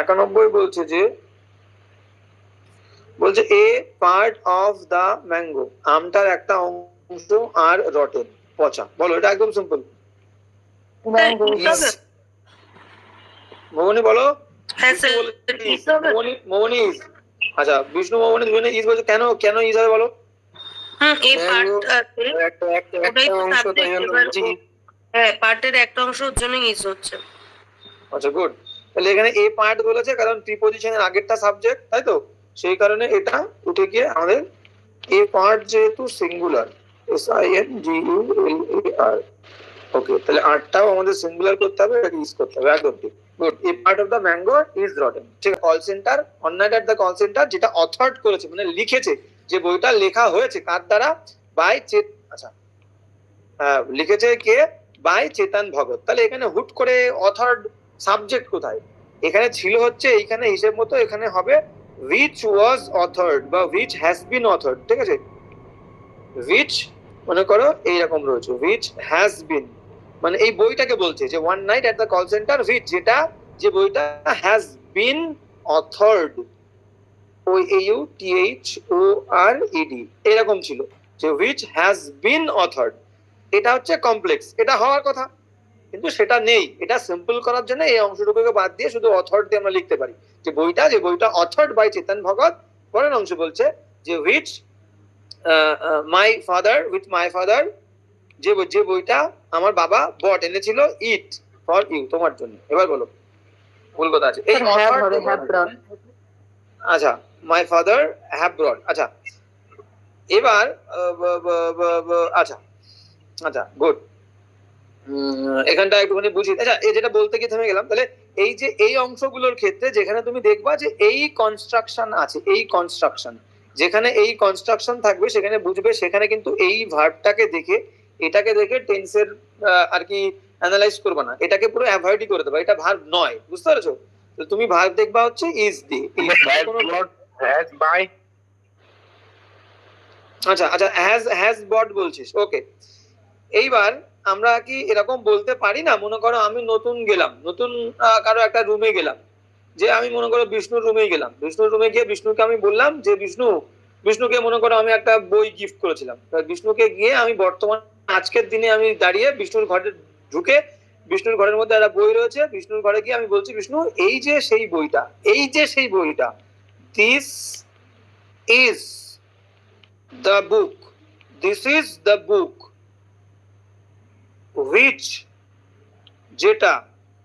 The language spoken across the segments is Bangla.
একানব্বই বলছে যে বলছে a part of the mango আমটার একটা অংশ আর রটেন পচা। বলো এটা একদম সিম্পল মোহনী বলো। হ্যাঁ মোহনী is। আচ্ছা বিষ্ণু মোহনী দুজনে ইজ বলছে কেন কেন ইজ হবে বলো? হ্যাঁ পার্টের একটা অংশ ওর জন্য ইউজ হচ্ছে। আচ্ছা গুড তাহলে এখানে এ পার্ট বলেছে কারণ প্রিপোজিশনের আগেরটা সাবজেক্ট তাই তো? সেই কারণে এটা উঠে গিয়ে আমাদের এ পার্ট যেহেতু singular S I N G U L A R okay তাহলে আটটাও আমাদের সিঙ্গুলার করতে হবে এটাকে ইউজ করতে হবে একদম ঠিক good a part of the mango is rotten ঠিক call centre online at the call centre যেটা অথর্ড করেছে মানে লিখেছে যে বইটা লেখা হয়েছে কার দ্বারা? বাই চেত আচ্ছা হ্যাঁ, লিখেছে কে? বাই চেতন ভগত তাহলে এখানে হুট করে অথর্ড সাবজেক্ট কোথায়? এখানে ছিল হচ্ছে এইখানে হিসেব মতো এখানে হবে উইচ ওয়াজ অথর্ড বা উইচ হ্যাজ বিন অথর্ড ঠিক আছে? উইচ মনে করো এইরকম রয়েছে উইচ হ্যাজ বিন মানে এই বইটাকে বলছে যে one night at the call centre which যেটা, যে বইটা has been authored O U T H O R E D এরকম ছিল যে উইচ হ্যাজ বিন অথর্ড এটা হচ্ছে কমপ্লেক্স এটা হওয়ার কথা। কিন্তু সেটা নেই। এটা সিম্পল করার জন্য এই অংশটুকুকে বাদ দিয়ে শুধু অথর দিয়ে আমরা লিখতে পারি। যে বইটা যে বইটা অথর্ড বাই চেতন ভগত পরের অংশ বলছে যে which my father with my father যে যে বইটা আমার বাবা বট এনেছিল ইট ফর ইউ তোমার জন্য। এবার বলো ভুল কথা আছে। এই। আচ্ছা মাই ফাদার হ্যাভ ব্রড আচ্ছা। এবার আচ্ছা আচ্ছা গুড এখানটা একটুখানি বুঝি আচ্ছা এই যেটা বলতে গিয়ে থেমে গেলাম তাহলে এই যে এই অংশগুলোর ক্ষেত্রে যেখানে তুমি দেখবা যে এই কনস্ট্রাকশন আছে এই কনস্ট্রাকশন যেখানে এই কনস্ট্রাকশন থাকবে সেখানে বুঝবে সেখানে কিন্তু এই ভার্বটাকে দেখে এটাকে দেখে টেন্সের আর কি অ্যানালাইজ করবে না। এটাকে পুরো অ্যাভয়েডই করে দেবে এটা ভার্ব নয় বুঝতে পেরেছ? তো তুমি ভার্ব দেখবা হচ্ছে ইজ দি by আচ্ছা আচ্ছা হ্যাজ হ্যাজ বট বলছিস ওকে এইবার আমরা কি এরকম বলতে পারি না? মনে করো আমি নতুন গেলাম, নতুন কারও একটা রুমে গেলাম। যে আমি মনে করো বিষ্ণুর রুমে গেলাম। বিষ্ণুর রুমে গিয়ে বিষ্ণুকে আমি বললাম যে, বিষ্ণু, বিষ্ণুকে মনে করো আমি একটা বই গিফট করেছিলাম। বিষ্ণুকে গিয়ে আমি বর্তমান, আজকের দিনে আমি দাঁড়িয়ে বিষ্ণুর ঘরে ঢুকে, বিষ্ণুর ঘরের মধ্যে একটা বই রয়েছে, বিষ্ণুর ঘরে গিয়ে আমি বলছি, বিষ্ণু, এই যে সেই বইটা, এই যে সেই বইটা this is the book this is the book which যেটা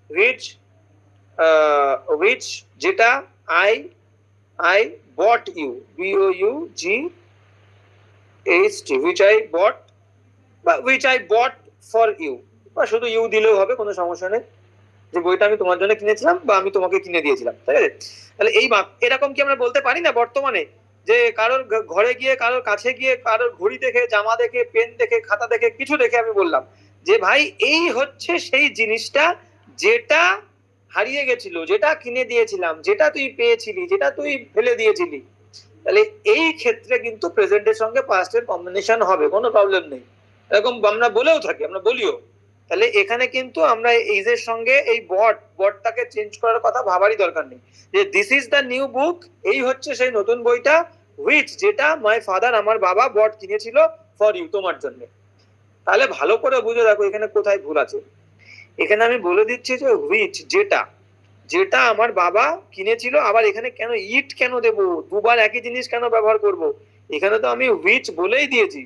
which uh, which যেটা i i bought you b o u g h t which i bought বা which i bought for you বা শুধু ইউ দিলেও হবে কোনো সমস্যা নেই। যে বইটা আমি তোমার জন্য কিনেছিলাম বা আমি তোমাকে কিনে দিয়েছিলাম ঠিক আছে? তাহলে এই এরকম কি আমরা বলতে পারি না বর্তমানে? যে কারোর ঘরে গিয়ে কারোর কাছে গিয়ে কারোর ঘড়ি দেখে জামা দেখে পেন দেখে খাতা দেখে কিছু দেখে আমি বললাম। যে ভাই, এই হচ্ছে সেই জিনিসটা যেটা হারিয়ে গেছিল, যেটা কিনে দিয়েছিলাম, যেটা তুই পেয়েছিলি, যেটা তুই ফেলে দিয়েছিলি। তাহলে এই ক্ষেত্রে কিন্তু প্রেজেন্টের সঙ্গে পাস্টের কম্বিনেশন হবে, কোনো প্রবলেম নেই। এরকম আমরা বলেও থাকি, আমরা বলিও। তাহলে এখানে কিন্তু আমরা এইজের সঙ্গে এই বট বটটাকে চেঞ্জ করার কথা ভাবারই দরকার নেই। যে this is the new book এই হচ্ছে সেই নতুন বইটা হুইচ যেটা মাই ফাদার আমার বাবা বট কিনেছিল ফর ইউ তোমার জন্য। তাহলে ভালো করে বুঝে দেখো এখানে কোথায় ভুল আছে। এখানে আমি বলে দিচ্ছি যে হুইচ যেটা। যেটা আমার বাবা কিনেছিল, আবার এখানে কেন ইট কেন দেব? দুবার একই জিনিস কেন ব্যবহার করব? এখানে তো আমি হুইচ বলেই দিয়েছি।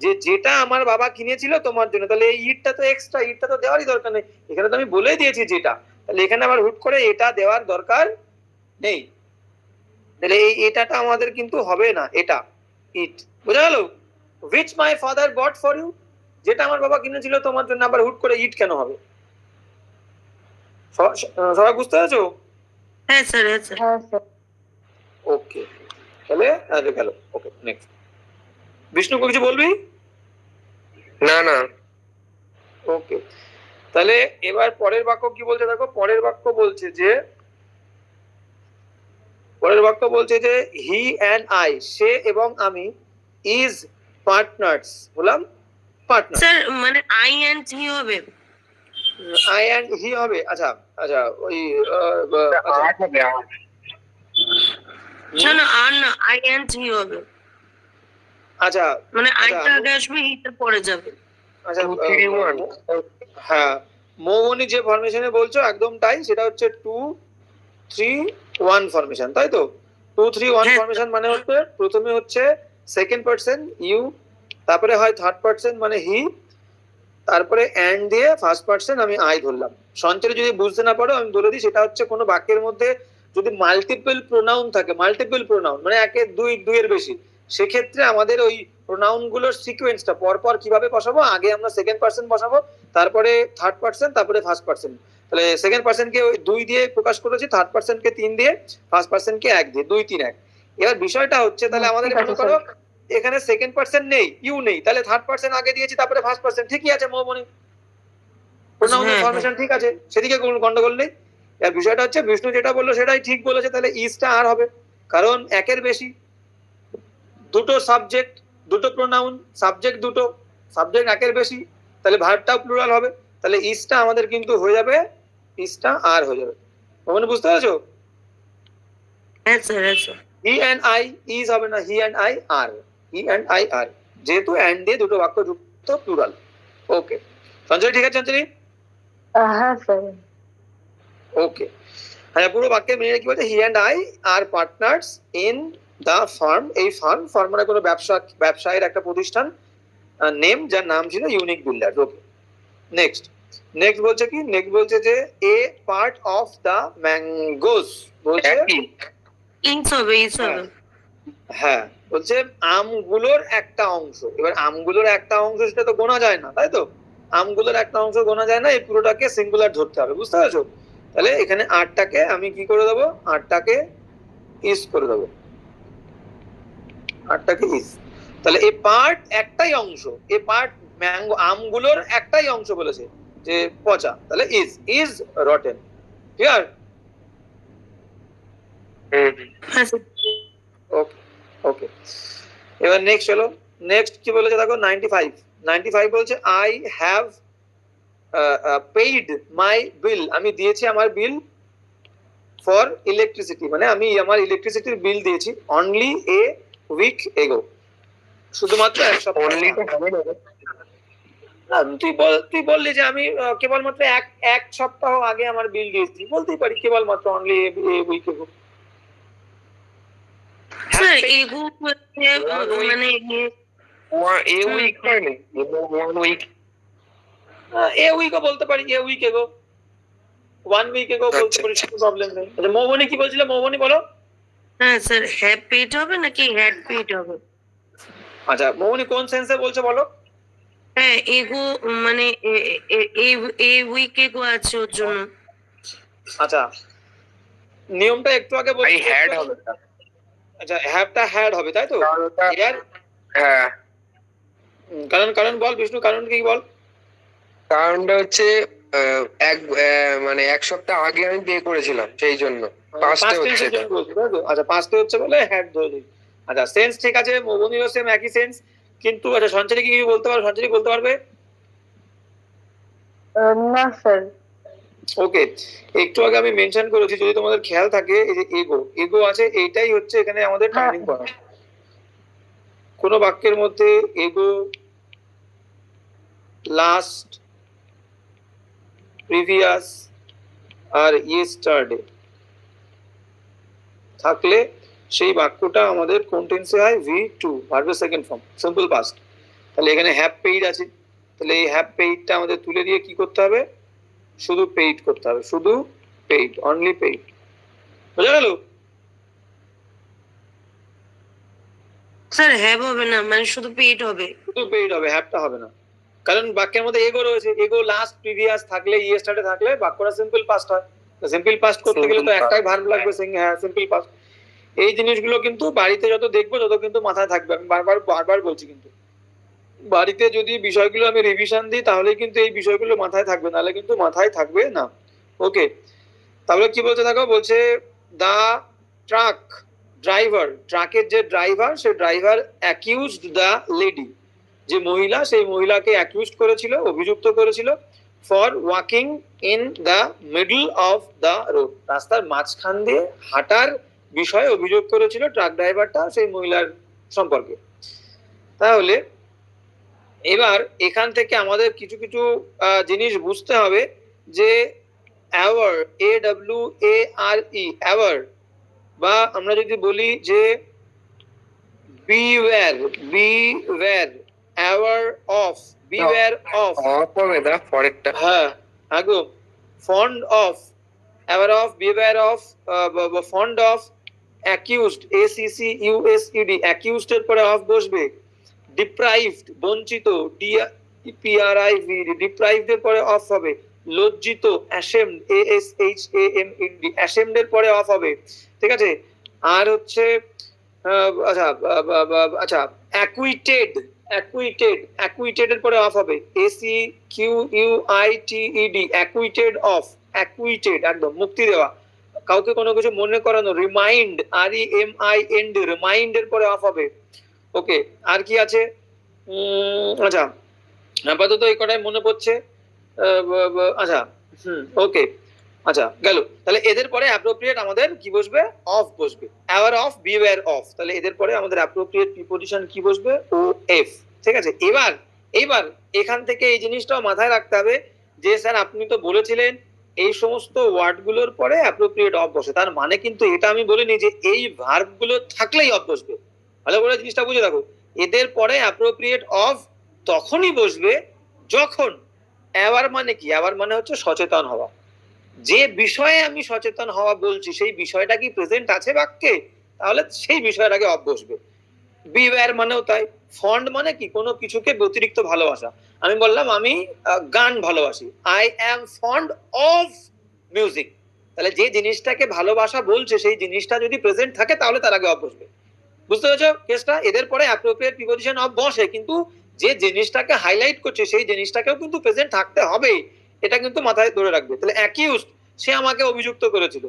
যে যেটা আমার বাবা কিনেছিল তোমার জন্য। তাহলে এই ইটটা তো এক্সট্রা ইটটা তো দেওয়ারই দরকার নেই। এখানে তো আমি বলেই দিয়েছি যেটা। তাহলে এখানে আবার হুট করে এটা দেওয়ার দরকার নেই। তাহলে এই এটাটা আমাদের কিন্তু হবে না, এটা ইট বোঝা গেল? Which my father bought for you যেটা আমার বাবা কিনেছিল তোমার জন্য আবার হুট করে ইট কেন হবে? সবাই সবাই বুঝতে পেরেছ? হ্যাঁ স্যার হ্যাঁ স্যার। হ্যাঁ ওকে তাহলে গেল। ওকে নেক্সট বিষ্ণু কিছু বলবি? না না। ওকে তাহলে এবার পরের বাক্য কি বলছে দেখো? পরের বাক্য বলছে যে পরের বাক্য বলছে যে হি অ্যান্ড আই সে এবং আমি ইজ পার্টনার্স বললাম পার্টনার স্যার মানে আই এন্ড হি হবে। আই অ্যান্ড হি হবে? আচ্ছা আচ্ছা ওই আচ্ছা। না না আর না আই এন্ড হি হবে। আচ্ছা মানে আচ্ছা, আইটা আগে আসবে হিটা পরে যাবে। আচ্ছা হ্যাঁ যে ফরমেশনে বলছো একদম তাই সেটা হচ্ছে টু থ্রি ওয়ান ফরমেশন তাই তো? Two three one. ফরমেশন মানে হচ্ছে প্রথমে হচ্ছে সেকেন্ড পার্সন ইউ তারপরে হয় থার্ড পার্সন মানে হি তারপরে অ্যান্ড দিয়ে ফার্স্ট পার্সন আমি আই ধরলাম। সঞ্চয় যদি বুঝতে না পারো আমি বলে দিই সেটা হচ্ছে কোনো বাক্যের মধ্যে যদি মাল্টিপল প্রোনাউন থাকে মাল্টিপল প্রোনাউন মানে একে দুই দুইয়ের বেশি সেক্ষেত্রে আমাদের ওই প্রোনাউনগুলোর সিকোয়েন্সটা পরপর কীভাবে বসাবো? আগে আমরা সেকেন্ড পার্সন বসাবো তারপরে থার্ড পার্সন তারপরে ফার্স্ট পার্সন তাহলে সেকেন্ড পার্সনকে ওই দুই দিয়ে প্রকাশ করেছি থার্ড পার্সনকে তিন দিয়ে ফার্স্ট পার্সনকে এক দিয়ে দুই তিন এক। এবার বিষয়টা হচ্ছে তাহলে আমাদের মনে করো এখানে সেকেন্ড পার্সন নেই ইউ নেই। তাহলে থার্ড পার্সন আগে দিয়েছি তারপরে ফার্স্ট পার্সন ঠিকই আছে মৌমনি। প্রোনাউন হ্যাঁ, ইনফরমেশন ঠিক আছে সেদিকে কোনো গন্ডগোল নেই। এবার বিষয়টা হচ্ছে বিষ্ণু যেটা বলল সেটাই ঠিক বলেছে তাহলে ইসটা আর হবে। কারণ একের বেশি দুটো সাবজেক্ট দুটো প্রোনাউন সাবজেক্ট দুটো সাবজেক্ট একের বেশি তাহলে ভার্বটাও প্লুরাল হবে। তাহলে ইসটা আমাদের কিন্তু হয়ে যাবে ইসটা আর হয়ে যাবে। মানে বুঝতে পারছ? হ্যাঁ স্যার হ্যাঁ sir he and I is হবে না he and I are he and I are যেহেতু অ্যান্ড দিয়ে দুটো বাক্য যুক্ত প্লুরাল ওকে সঞ্চয় ঠিক আছে সঞ্চয় হ্যাঁ স্যার ওকে হ্যাঁ পুরো বাক্যের মিনিয়ে কি বলছে he and I are partners in the firm এই ফার্ম ফার্ম মানে কোনো ব্যবসা ব্যবসায়ের একটা প্রতিষ্ঠান নেম যার নাম ছিল unique builder okay next next বলছে কি? নেক্সট বলছে যে a part of the mangoes বলছে? ইস হবে হ্যাঁ বলছে আমগুলোর একটা অংশ। এবার আমগুলোর একটা অংশ সেটা তো গোনা যায় না, তাই তো? আমগুলোর একটা অংশ গোনা যায় না, এই পুরোটাকে সিঙ্গুলার ধরতে হবে, বুঝতে পারছ? তাহলে এখানে আটটাকে আমি কি করে দেবো? আটটাকে ইস করে দেবো। আটটাকে ইস তাহলে এই পার্ট একটাই অংশ এই পার্ট ম্যাঙ্গো আমগুলোর একটাই অংশ বলেছে, যে পচা, তাহলে is is rotten clear okay okay এবার নেক্সট হলো নেক্সট কি বলেছে দেখো? নাইনটি ফাইভ নাইনটি ফাইভ বলছে I have paid my bill আমি দিয়েছি আমার বিল ফর ইলেকট্রিসিটি মানে আমি আমার ইলেকট্রিসিটির বিল দিয়েছি অনলি এ উইক এগো শুধুমাত্র এক সপ্তাহ তুই বল তুই বললি যে আমি কেবলমাত্র এক এক সপ্তাহ আগে আমার বিল দিয়েছি। বলতেই পারি কেবলমাত্র only a week ago sir ago হচ্ছে মানে a week one week a উইকও বলতে পারি a week ago one week ago বলতে পারি কোনো প্রবলেম নেই। আচ্ছা মৌবনি কি বলছিল? মৌবনি বলো। হ্যাঁ স্যার হবে নাকি হ্যাড হবে? আচ্ছা মৌবনি কোন সেন্সে বলছে বলো? হ্যাঁ এগো মানে এ- উইক এগো আছে ওর জন্য। আচ্ছা নিয়মটা একটু আগে বলছি হ্যাড হবে। আচ্ছা হ্যাভটা হ্যাড হবে তাই তো? হ্যাঁ। কারণ কারণ বল বিষ্ণু কারণ কি বল? কারণটা হচ্ছে আহ, এক মানে এক সপ্তাহ আগে আমি পে করেছিলাম সেই জন্য। পাঁচটা পাঁচ হচ্ছে টেন্সের জন্য বলছি তাই তো? আচ্ছা পাঁচটা হচ্ছে বলে হ্যাড ধরে দিই আচ্ছা সেন্স ঠিক আছে মৌবনিরও সেম একই সেন্স কিন্তু আচ্ছা সঞ্চারী কি কি বলতে পারবে? সঞ্চারী বলতে পারবে? না স্যার ওকে একটু আগে আমি মেনশন করেছি যদি তোমাদের খেয়াল থাকে এই যে এগো এগো আছে এইটাই হচ্ছে এখানে আমাদের। টার্নিং পয়েন্ট কোন বাক্যের মধ্যে এগো লাস্ট প্রিভিয়াস আর ইয়েস্টারডে থাকলে সেই বাক্যটা আমাদের কোন টেন্সে হয় ভি টু ভার্বের সেকেন্ড ফর্ম সিম্পল পাস্ট তাহলে এখানে হ্যাপ পেইড আছে। তাহলে এই হ্যাভ পেইডটা আমাদের তুলে দিয়ে কি করতে হবে? শুধু পেইড করতে হবে শুধু পেইড অনলি পেইড বোঝা গেল? স্যার হ্যাভ হবে না মানে শুধু পেড হবে। শুধু পেইড হবে হ্যাপটা হবে না। কারণ বাক্যের মধ্যে এগো রয়েছে এগো লাস্ট প্রিভিয়াস থাকলে ইয়েস্টারডে থাকলে বাক্যটা সিম্পল পাস্ট হয়। সিম্পল পাস্ট করতে গেলে তো একটাই ভার্ব লাগবে সিং- হ্যাঁ সিম্পল পাস্ট এই জিনিসগুলো কিন্তু বাড়িতে যত দেখব তত কিন্তু মাথায় থাকবে। আমি বারবার বারবার বলছি কিন্তু। বাড়িতে যদি বিষয়গুলো আমি রিভিশন দিই, তাহলে কিন্তু এই বিষয়গুলো মাথায় থাকবে, নাহলে কিন্তু মাথায় থাকবে না। ওকে তাহলে কি বলছে থাকো বলছে দা ট্রাক ড্রাইভার ট্রাকের যে ড্রাইভার সে ড্রাইভার অ্যাকিউজড দ্য লেডি যে মহিলা, সেই মহিলাকে অ্যাকিউজ করেছিল, অভিযুক্ত করেছিল for walking in the middle of the road রাস্তার মাঝখান দিয়ে হাঁটার বিষয়ে অভিযোগ করেছিল ট্রাক ড্রাইভারটা সেই মহিলার সম্পর্কে। তাহলে এবার এখান থেকে আমাদের কিছু কিছু জিনিস বুঝতে হবে যে aware A W A R E aware বা আমরা যদি বলি যে beware beware aware of beware of. Of হবে দা হ্যাঁ আগো fond of aware of beware of fond of accused A C C U S E D accused এর পরে অফ বসবে। ডিপ্রাইভড বঞ্চিত ডি পিআরআই ভি ডিপ্রাইভড এর পরে অফ হবে, লজ্জিত ashamed A S H A M D ashamed এর পরে অফ হবে, ঠিক আছে? আর হচ্ছে আচ্ছা আচ্ছা অ্যাকুইটেড অ্যাকুইটেড অ্যাকুইটেড এর পরে অফ হবে A C Q U I T E D acquitted of acquitted একদম, মুক্তি দেওয়া। কাউকে কোনো কিছু মনে করানো remind R E M I N D remind এর পরে অফ হবে। ওকে আর কি আছে? আচ্ছা আপাতত এই কটাই মনে পড়ছে। আচ্ছা হুম ওকে আচ্ছা গেল। তাহলে এদের পরে অ্যাপ্রোপ্রিয়েট আমাদের কি বসবে? অফ বসবে। অ্যাওয়ার অফ বিওয়্যার অফ তাহলে এদের পরে আমাদের অ্যাপ্রোপ্রিয়েট প্রিপোজিশন কি বসবে? ও এফ ঠিক আছে? এবার এবার এখান থেকে এই জিনিসটাও মাথায় রাখতে হবে যে, স্যার, আপনি তো বলেছিলেন এই সমস্ত ওয়ার্ডগুলোর পরে অ্যাপ্রোপ্রিয়েট অফ বসে। তার মানে কিন্তু এটা আমি বলিনি যে এই ভার্বগুলো থাকলেই অফ বসবে। ভালো করে জিনিসটা বুঝে রাখো এদের পরে অ্যাপ্রোপ্রিয়েট অফ তখনই বসবে যখন অ্যাওয়ার মানে কি? অ্যাওয়ার মানে হচ্ছে সচেতন হওয়া। যে বিষয়ে আমি সচেতন হওয়া বলছি, সেই বিষয়টা কি প্রেজেন্ট আছে বাক্যে? তাহলে সেই বিষয়টাকে অফ বসবে। বিওয়্যার মানেও তাই। ফন্ড মানে কি? কোনো কিছুকে অতিরিক্ত ভালোবাসা। আমি বললাম, আমি গান ভালোবাসি। I am fond of music তাহলে যে জিনিসটাকে ভালোবাসা বলছে, সেই জিনিসটা যদি প্রেজেন্ট থাকে, তাহলে তার আগে অফ বসবে। বুঝতে পেরেছ কেসটা? এদের পরে অ্যাপ্রোপ্রিয়েট প্রিপোজিশন অফ বসে, কিন্তু যে জিনিসটাকে হাইলাইট করছে, সেই জিনিসটাকেও কিন্তু প্রেজেন্ট থাকতে হবে। এটা কিন্তু মাথায় ধরে রাখবে। তাহলে অ্যাকিউজ সে আমাকে অভিযুক্ত করেছিল।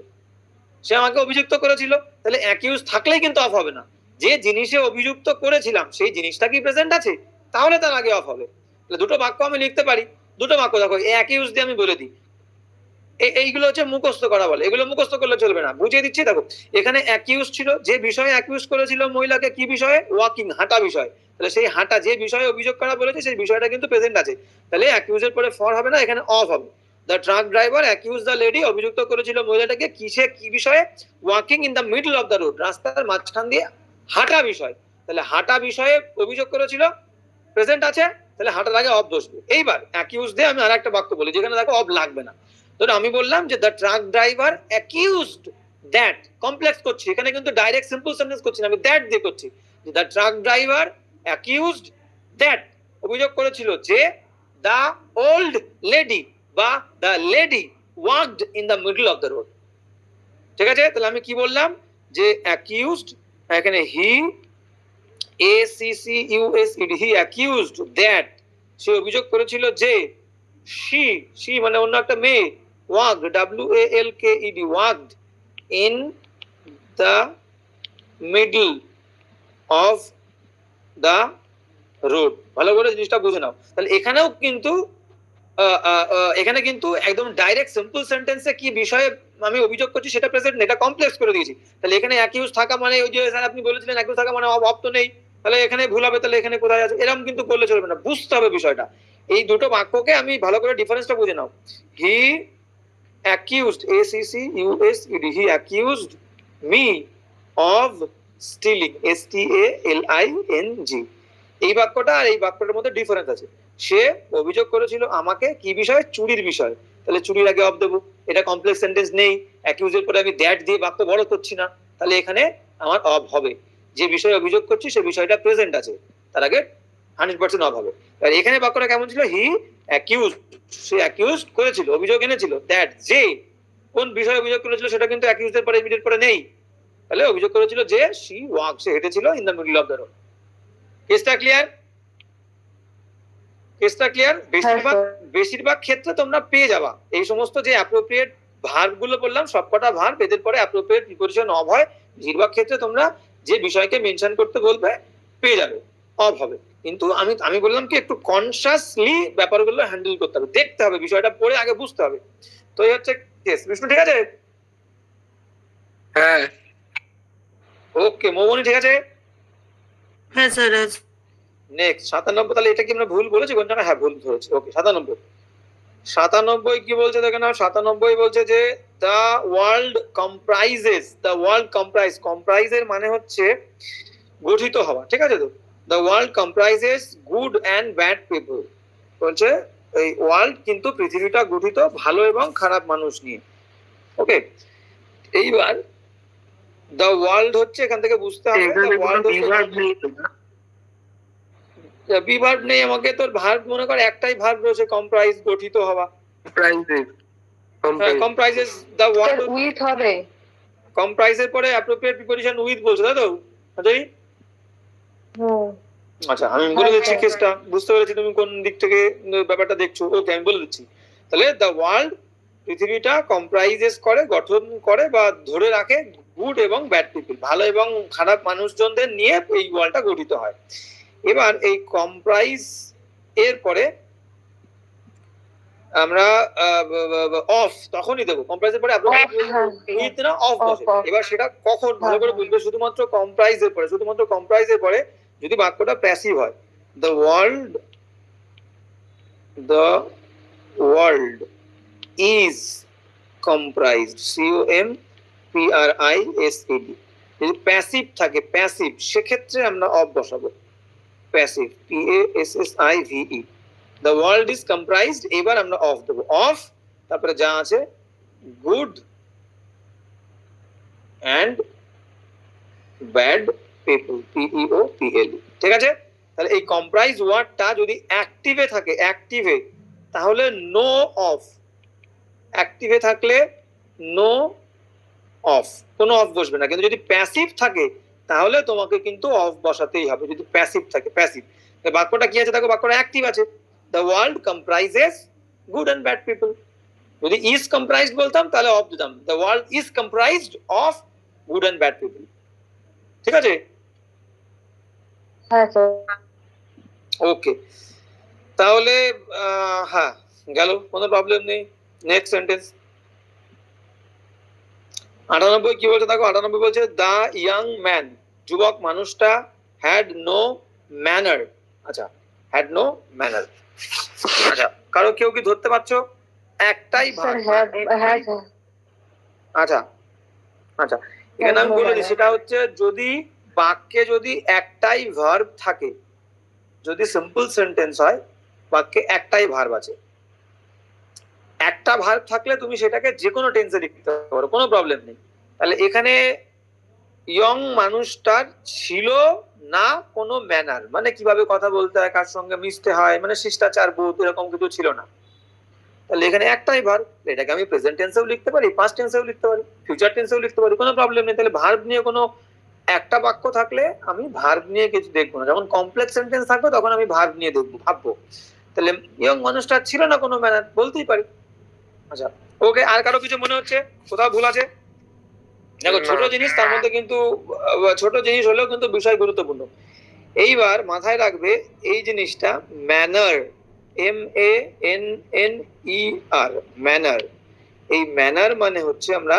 সে আমাকে অভিযুক্ত করেছিল। তাহলে অ্যাকিউজ থাকলেই কিন্তু অফ হবে না। যে জিনিসে অভিযুক্ত করেছিলাম, সেই জিনিসটা কি প্রেজেন্ট আছে? তাহলে তার আগে অফ হবে। তাহলে দুটো বাক্য আমি লিখতে পারি। দুটো বাক্য দেখো অ্যাকিউজ দিয়ে আমি বলে দিই। এইগুলো হচ্ছে মুখস্থ করা বলে। এগুলো মুখস্থ করলে চলবে না। বুঝিয়ে দিচ্ছি? দেখো, এখানে অ্যাকিউজ ছিল। যে বিষয়ে অ্যাকিউজ করেছিল মহিলাকে কি বিষয়ে? ওয়াকিং হাঁটা বিষয়। তাহলে সেই হাঁটা, যে বিষয়ে অভিযোগ করা বলেছে, সেই বিষয়টা কিন্তু প্রেজেন্ট আছে। তাহলে অ্যাকিউজের পরে ফর হবে না, এখানে অফ হবে। The truck driver accuse the lady অভিযুক্ত করেছিল মহিলাটাকে কিসে, কি বিষয়ে? Walking in the middle of the road রাস্তার মাঝখান দিয়ে হাঁটা বিষয়। তাহলে হাঁটা বিষয়ে অভিযোগ করেছিল প্রেজেন্ট আছে। তাহলে হাঁটার আগে অফ বসবে। এইবার অ্যাকিউজ দিয়ে আমি আর একটা বাক্য বলি, যেখানে দেখো অফ লাগবে না। ধরো আমি বললাম যে the truck driver accused that complex করছি, এখানে কিন্তু ডাইরেক্ট সিম্পল সেন্টেন্স করছি না, আমি দ্যাট দিয়ে করছি। The truck driver accused that অভিযোগ করেছিল যে দ্য ওল্ড লেডি বা the lady walked in the middle of the road ঠিক আছে? তাহলে আমি কি বললাম? যে অ্যাকিউজড এখানে he A C C U S E D he accused that সে অভিযোগ করেছিল যে শি শি মানে অন্য একটা মেয়ে walked W A L K E D walked in the middle of the road ভালো করে জিনিসটা বুঝে নাও। তাহলে এখানেও কিন্তু এখানে কিন্তু একদম ডাইরেক্ট সিম্পল সেন্টেন্সে কি বিষয়ে আমি অভিযোগ করছি সেটা প্রেজেন্ট এটা কমপ্লেক্স করে দিয়েছি। তাহলে এখানে অ্যাকিউজ থাকা মানে ওই যে স্যার আপনি বলেছিলেন অ্যাকিউজ থাকা মানে অফ তো নেই। তাহলে এখানে ভুল হবে, তাহলে এখানে কোথায় আছে? এরকম কিন্তু করলে চলবে না, বুঝতে হবে বিষয়টা। এই দুটো বাক্যকে আমি ভালো করে ডিফারেন্সটা বুঝে নাও। He C U S E D he accused me of stealing S T A L I N G এই বাক্যটা আর এই বাক্যটার মধ্যে ডিফারেন্স আছে। সে অভিযোগ করেছিল আমাকে কি বিষয়ে? চুরির বিষয়। তাহলে চুরির আগে অফ দেবো। এটা কমপ্লেক্স সেন্টেন্স নেই। অ্যাকিউজের পরে আমি দ্যাট দিয়ে বাক্য বড় করছি না। তাহলে এখানে আমার অফ হবে। যে বিষয়ে অভিযোগ করছি, সে বিষয়টা প্রেজেন্ট আছে। তার আগে হান্ড্রেড পার্সেন্ট অফ হবে। এখানে বাক্যটা কেমন ছিল? হি অ্যাকিউজ সে অ্যাকিউজ করেছিল অভিযোগ এনেছিল দ্যাট যে কোন বিষয়ে অভিযোগ করেছিল সেটা কিন্তু অ্যাকিউজের পরে ইমিডিয়েট পরে নেই। তাহলে অভিযোগ করেছিল যে সি ওয়াক সে হেঁটেছিল in the middle of the road কেসটা ক্লিয়ার কেসটা ক্লিয়ার বেশিরভাগ বেশিরভাগ ক্ষেত্রে তোমরা পেয়ে যাবা। এই সমস্ত যে অ্যাপ্রোপ্রিয়েট ভার্বগুলো বললাম সবকটা ভার্ব এদের পরে অ্যাপ্রোপ্রিয়েট প্রিপোজিশন অফ হয়। বেশিরভাগ ক্ষেত্রে তোমরা যে বিষয়কে মেনশন করতে বলবে পেয়ে যাবে। অফ হবে। কিন্তু আমি আমি বললাম কি একটু কনসাসলি ব্যাপারগুলো হ্যান্ডেল করতে হবে। দেখতে হবে বিষয়টা পড়ে আগে বুঝতে হবে। তো এই হচ্ছে কেস বিষ্ণু ঠিক আছে? হ্যাঁ। ওকে ঠিক আছে? হ্যাঁ স্যার নেক্সট সাতানব্বই তাহলে এটা কি আমরা ভুল বলেছি? কোন জায়গায় হ্যাঁ ভুল ধরেছি। ওকে সাতানব্বই। সাতানব্বই কি বলছে দেখে নাও। সাতানব্বই বলছে যে the world comprises the world comprise কম্প্রাইজের মানে হচ্ছে গঠিত হওয়া। ঠিক আছে তো? The world comprises good and bad people বলছে এই ওয়ার্ল্ড কিন্তু পৃথিবীটা গঠিত ভালো এবং খারাপ মানুষ নিয়ে। ওকে এইবার দ্য ওয়ার্ল্ড হচ্ছে এখান থেকে বুঝতে হবে the world হচ্ছে- বিভার্ব নেই আমাকে তোর ভার্ব মনে কর একটাই ভার্ব রয়েছে কম্প্রাইজ গঠিত হওয়া। Prizes comprises the world with হবে। কম্প্রাইজের পরে অ্যাপ্রোপ্রিয়েট প্রিপোজিশন উইথ বলছো তাই তো? আচ্ছা আচ্ছা আমি বলে দিচ্ছি। কেসটা বুঝতে পেরেছি তুমি কোন দিক থেকে ব্যাপারটা দেখছ। ওকে আমি বলে দিচ্ছি। তাহলে দ্য ওয়ার্ল্ড পৃথিবীটা কম্প্রাইজেস করে গঠন করে বা ধরে রাখে গুড এবং ব্যাড পিপল ভালো এবং খারাপ মানুষজনদের নিয়ে এই ওয়ার্ল্ডটা গঠিত হয়। এবার এই কম্প্রাইজ এর পরে আমরা অফ তখনই দেবো। কম্প্রাইজের পরে হ্যাঁ। না অফ বসে। এবার সেটা কখন? ভালো করে হ্যাঁ, বুঝবে শুধুমাত্র কম্প্রাইজের পরে শুধুমাত্র কম্প্রাইজের পরে যদি বাক্যটা প্যাসিভ হয় the world the world is comprised C O M P R I S E D যদি প্যাসিভ থাকে প্যাসিভ সেক্ষেত্রে আমরা অফ বসাবো। Passive P A S S I V E the world is comprised এবার আমরা অফ দেবো। অফ তারপরে যা আছে good and bad P E O P L ঠিক আছে? তাহলে এই কম্প্রাইজ ওয়ার্ডটা যদি অ্যাক্টিভে থাকে অ্যাক্টিভে তাহলে নো অফ অ্যাক্টিভে থাকলে নো অফ কোনো অফ বসবে না। কিন্তু যদি প্যাসিভ থাকে, তাহলে তোমাকে কিন্তু অফ বসাতেই হবে। যদি প্যাসিভ থাকে প্যাসিভ বাক্যটা কি আছে? দেখো, বাক্যটা অ্যাক্টিভ আছে। The world comprises good and bad people যদি ইজ কম্প্রাইজড বলতাম, তাহলে অফ দিতাম। The world is comprised of good and bad people ঠিক আছে? হ্যাঁ ওকে তাহলে আহ, হ্যাঁ গেল কোনো প্রবলেম নেই। নেক্সট সেন্টেন্স আটানব্বই কি বলছে? দেখো আটানব্বই বলছে দা ইয়াং ম্যান যুবক মানুষটা হ্যাড নো ম্যানার আচ্ছা হ্যাড নো ম্যানার আচ্ছা কারও কেউ কি ধরতে পারছ? একটাই হ্যাঁ হ্যাঁ আচ্ছা আচ্ছা এখানে আমি বলে দিই সেটা হচ্ছে যদি বাক্যে যদি একটাই ভার্ব থাকে, যদি সিম্পল সেন্টেন্স হয়, বাক্যে একটাই ভার্ব আছে। একটা ভার্ব থাকলে তুমি সেটাকে যে কোনো টেন্সে লিখতে পারো, কোনো প্রবলেম নেই। তাহলে এখানে ইয়ং মানুষটার ছিল না কোনো ম্যানার মানে কীভাবে কথা বলতে হয়, কার সঙ্গে মিশতে হয় মানে শিষ্টাচার বোধ এরকম কিছু ছিল না। তাহলে এখানে একটাই ভার্ব এটাকে আমি প্রেজেন্ট টেন্সেও লিখতে পারি পাস্ট টেন্সেও লিখতে পারি ফিউচার টেন্সেও লিখতে পারি, কোনো প্রবলেম নেই। তাহলে ভার্ব নিয়ে কোনো একটা বাক্য থাকলে আমি ভার্ব নিয়ে কিছু দেখব না। যখন কমপ্লেক্স সেন্টেন্স থাকবে তখন আমি ভার্ব নিয়ে দেখব ভাববো। তাহলে ইয়ং মানুষটা ছিল না কোনো ম্যানার বলতেই পারি। আচ্ছা ওকে আর কারও কিছু মনে হচ্ছে? কোথাও ভুল আছে? দেখো ছোট জিনিস তার মধ্যে কিন্তু ছোট জিনিস হলেও কিন্তু বিষয় গুরুত্বপূর্ণ। এইবার মাথায় রাখবে এই জিনিসটা manner M A N N E R manner এই ম্যানার মানে হচ্ছে আমরা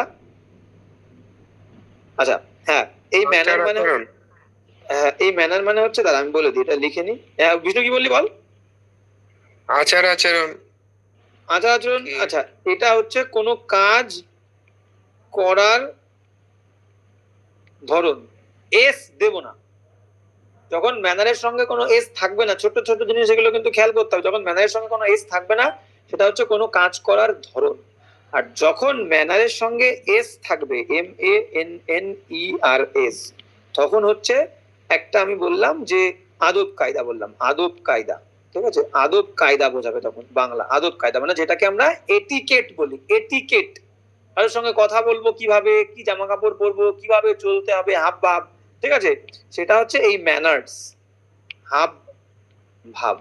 আচ্ছা হ্যাঁ এই ম্যানার মানে হ্যাঁ, এই ম্যানার মানে হচ্ছে দাঁড়া আমি বলে দিই এটা লিখে নি হ্যাঁ, বিষ্ণু কি বললি বল? আচার আচরণ। আচার আচরণ আচ্ছা এটা হচ্ছে কোনো কাজ করার ধরন। এস দেব না। যখন ম্যানারের সঙ্গে কোনো এস থাকবে না ছোট ছোট জিনিস এগুলো কিন্তু খেয়াল করতে হবে যখন ম্যানারের সঙ্গে কোনো এস থাকবে না সেটা হচ্ছে কোনো কাজ করার ধরন। আর যখন ম্যানারের সঙ্গে এস থাকবে M A N N E R S তখন হচ্ছে একটা আমি বললাম যে আদব কায়দা বললাম, আদব কায়দা, ঠিক আছে? আদব কায়দা বোঝাবে তখন বাংলা, আদব কায়দা মানে যেটাকে আমরা এটিকেট বলি, এটিকেট। কারোর সঙ্গে কথা বলব কীভাবে, কি জামা কাপড় পরবো, কীভাবে চলতে হবে, হাব ভাব, ঠিক আছে? সেটা হচ্ছে এই ম্যানার্স হাব ভাব,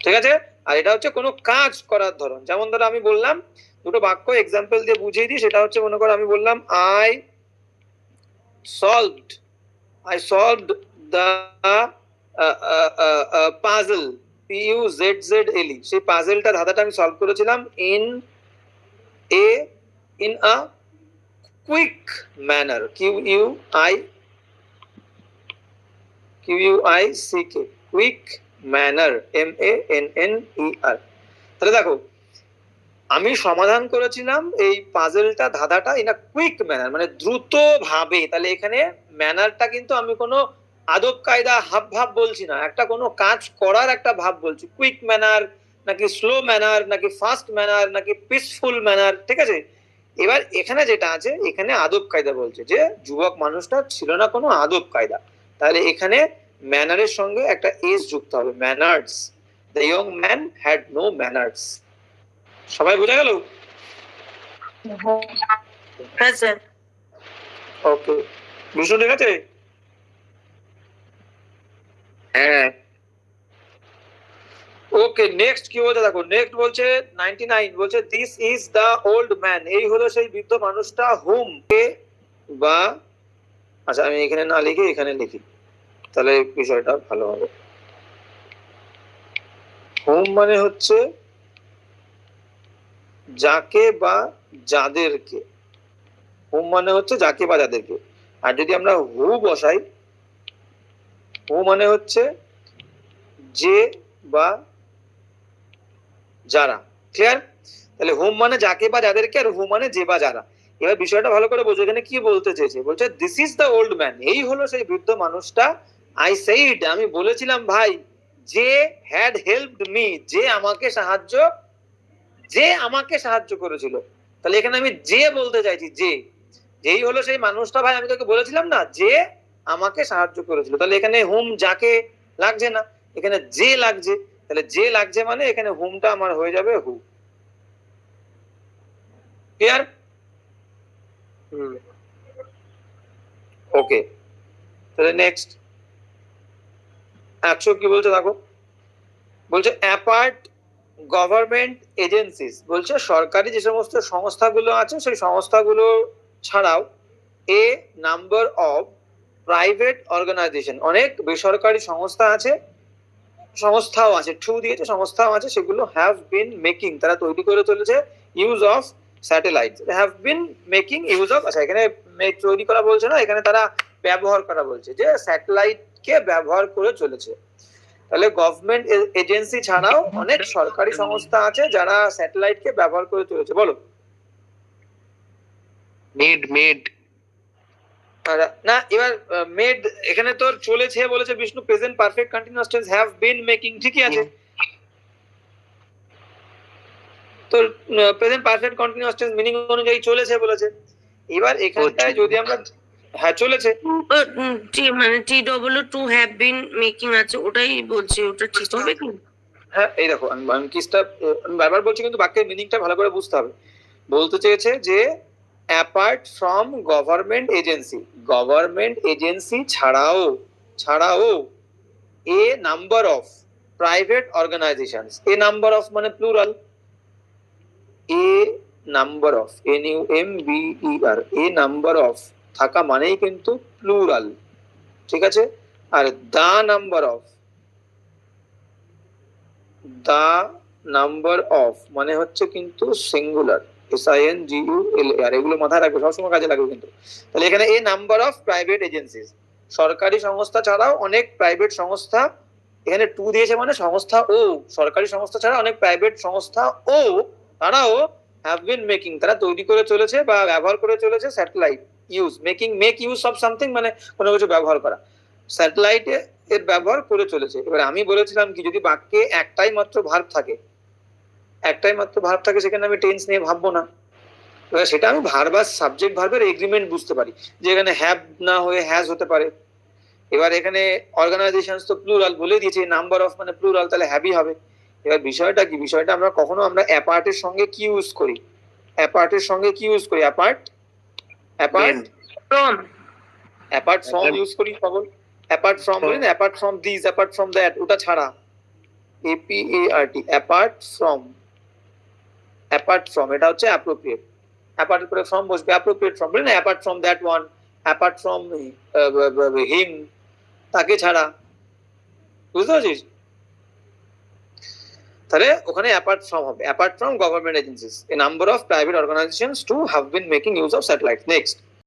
ঠিক আছে? আর এটা হচ্ছে কোনো কাজ করার ধরন। যেমন ধরো আমি বললাম দুটো বাক্য এক্সাম্পল দিয়ে বুঝিয়ে দিই, সেটা হচ্ছে মনে করো আমি বললাম I solved I solved the puzzle P U Z Z L সেই পাজলটা ধাঁধাটা আমি সলভ করেছিলাম in a in a quick manner Q U I Q U I C K quick manner M A N N E R তাহলে দেখো আমি সমাধান করেছিলাম এই পাজেলটা ধাঁধাটা ইন কুইক ম্যানার মানে দ্রুত ভাবে তাহলে এখানে ম্যানারটা কিন্তু আমি কোনো আদব কায়দা হাব ভাব বলছি না। একটা কোনো কাজ করার একটা ভাব বলছি। কুইক ম্যানার নাকি স্লো ম্যানার নাকি ফাস্ট ম্যানার নাকি পিসফুল ম্যানার ঠিক আছে? এবার এখানে যেটা আছে, এখানে আদব কায়দা বলছে যে, যুবক মানুষটা ছিল না কোনো আদব কায়দা। তাহলে এখানে ম্যানারের সঙ্গে একটা এস যুক্ত হবে। Manners the young man had no manners সবাই বোঝা গেল? হ্যাঁ স্যার ওকে। বুঝতে ঠিক আছে? হ্যাঁ। ওকে নেক্সট কি বলছে দেখো নেক্সট বলছে নাইনটি নাইন বলছে this is the old man এই হলো সেই বৃদ্ধ মানুষটা হুম কে বা আচ্ছা আমি এখানে না লিখে এখানে লিখি তাহলে বিষয়টা ভালো হবে। হোম মানে হচ্ছে যাকে বা যাদেরকে। হুম মানে হচ্ছে যাকে বা যাদেরকে। আর যদি আমরা হু বসাই, হু মানে হচ্ছে যে বা যারা। ক্লিয়ার তাহলে হোম মানে যাকে বা যাদেরকে আর হু মানে যে বা যারা। এবার বিষয়টা ভালো করে বোঝো, এখানে কি বলতে চেয়েছে? বলছে this is the old man এই হলো সেই বৃদ্ধ মানুষটা। আই সেইড আমি বলেছিলাম, ভাই, যে হ্যাড হেল্পড মি যে আমাকে সাহায্য যে আমাকে সাহায্য করেছিল। তাহলে এখানে আমি যে বলতে চাইছি, যে, যেই হলো সেই মানুষটা ভাই, আমি তোকে বলেছিলাম না, যে আমাকে সাহায্য করেছিল। তাহলে এখানে হুম যাকে লাগছে না, এখানে যে লাগছে, তাহলে যে লাগছে মানে এখানে হুমটা আমার হয়ে যাবে হু। ক্লিয়ার ওকে তাহলে নেক্সট একশো কি বলছে? দেখো। বলছে অ্যাপার্ট গভর্নমেন্ট এজেন্সিস বলছে সরকারি যে সমস্ত সংস্থাগুলো আছে, সেই সংস্থাগুলো ছাড়াও a number of private organisation অনেক বেসরকারি সংস্থা আছে, সংস্থাও আছে ট্রু দিয়েছে সংস্থাও আছে, সেগুলো হ্যাভ বিন মেকিং তারা তৈরি করে চলেছে use of satellite have been making use of আচ্ছা এখানে তৈরি করা বলছে না, এখানে তারা ব্যবহার করা বলছে যে স্যাটেলাইটকে ব্যবহার করে চলেছে। তাহলে গভর্নমেন্ট এজেন্সি ছাড়াও অনেক সরকারি সংস্থা আছে যারা স্যাটেলাইটকে ব্যবহার করে চলেছে বলো। মেড মেড না এবার মেড এখানে তোর চলেছে বলেছে Vishnu present perfect continuous tense have been making ঠিকই আছে। তো present perfect continuous tense meaning অনুযায়ী চলেছে বলেছে। এবার এখানটায় যদি আমরা হ্যাঁ চলেছে। টি- মানে T double to have been making আছে ওটাই বলছি ওটা ঠিক হবে কি? হ্যাঁ এই দেখো আমি কিসটা বারবার বলছি কিন্তু বাক্যের মিনিংটা ভালো করে বুঝতে হবে। বলতে চেয়েছে যে apart from government agency government agency ছাড়াও ছাড়াও a number of private organisations a number of মানে plural a number of N U M B E R a number of থাকা মানেই কিন্তু প্লুরাল ঠিক আছে? আর the number of the number of মানে হচ্ছে কিন্তু singular S I N G U L R এগুলো মাথায় রাখবে, সবসময় কাজে লাগবে কিন্তু। তাহলে এখানে a number of private agencies সরকারি সংস্থা ছাড়াও অনেক প্রাইভেট সংস্থা, এখানে টু দিয়েছে মানে সংস্থা ও, সরকারি সংস্থা ছাড়া অনেক প্রাইভেট সংস্থা ও, তারাও হ্যাভ বিন মেকিং তারা তৈরি করে চলেছে বা ব্যবহার করে চলেছে satellite use making make use of something মানে কোনো কিছু ব্যবহার করা। স্যাটেলাইটে এর ব্যবহার করে চলেছে। এবার আমি বলেছিলাম কি, যদি বাক্যে একটাই মাত্র ভার্ব থাকে, একটাই মাত্র ভার্ব থাকে, সেখানে আমি টেন্স নিয়ে ভাববো না। এবার সেটা আমি ভার্ব আর সাবজেক্ট ভার্বের এগ্রিমেন্ট বুঝতে পারি, যে এখানে হ্যাভ না হয়ে হ্যাজ হতে পারে। এবার এখানে অর্গানাইজেশন তো প্লুরাল বলে দিয়েছে নাম্বার অফ মানে প্লুরাল তাহলে হ্যাভি হবে। এবার বিষয়টা কি? বিষয়টা আমরা কখনো আমরা অ্যাপার্টের সঙ্গে কি ইউজ করি? অ্যাপার্টের সঙ্গে কি ইউজ করি? অ্যাপার্ট অ্যাপার্ট ফ্রম ইউজ করি পাগল? অ্যাপার্ট ফ্রম বলি না apart from this apart from that ওটা ছাড়া। A P A R T apart from apart from এটা হচ্ছে অ্যাপ্রোপ্রিয়েট অ্যাপার্ট করে ফ্রম বসবে অ্যাপ্রোপ্রিয়েট ফ্রম বলি না apart from that one apart from him তাকে ছাড়া। বুঝতে পারছিস? তাহলে ওখানে অ্যাপার্ট ফ্রম হবে apart from government agencies a number of private organisation to have been making use of satellite next